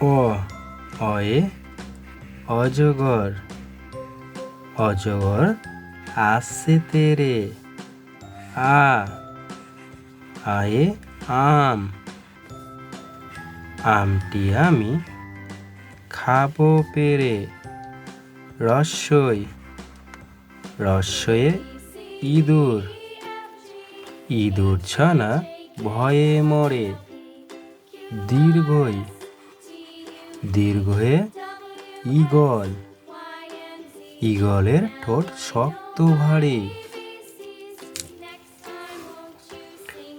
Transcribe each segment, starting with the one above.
অ অয়ে, অজগর। অজগর আসছে তেরে। আ, আয়ে, আম। আমটি আমি খাব পেরে। রস্যই রস্যয়ে ইঁদুর। ইঁদুর ছানা ভয়ে মরে। দীর্ঘই দীর্ঘয়ে ঈগল। ঈগলের ঠোঁট শক্ত ভারী।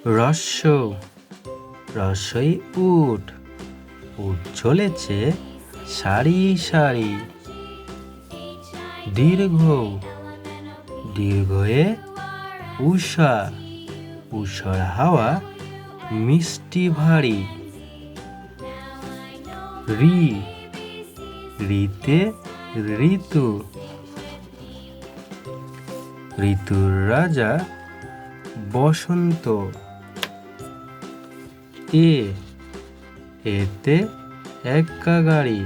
রস্য। রস্যই উট। উট চলেছে সারি সারি। দীর্ঘ। দীর্ঘয়ে উষা উষার হাওয়া মিষ্টি ভারী। রি, রিতে ঋতু। ঋতুর রাজা বসন্ত। এ, এতে একা গাড়ি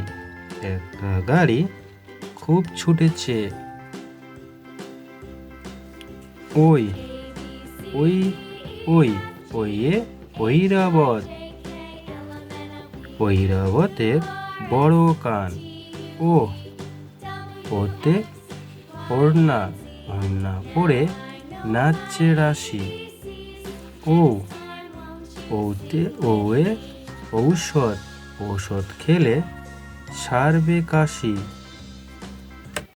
একা গাড়ি খুব ছুটেছে। ওই ওই ওই, ওইয়ে ঐরাবত। ঐরাবতের বড় কান। ও ওতে ওড়না ওড়না পরে নাচছে রাশি। ও ওতে ওয়ে ঔষধ ঔষধ খেলে সারবে কাশি।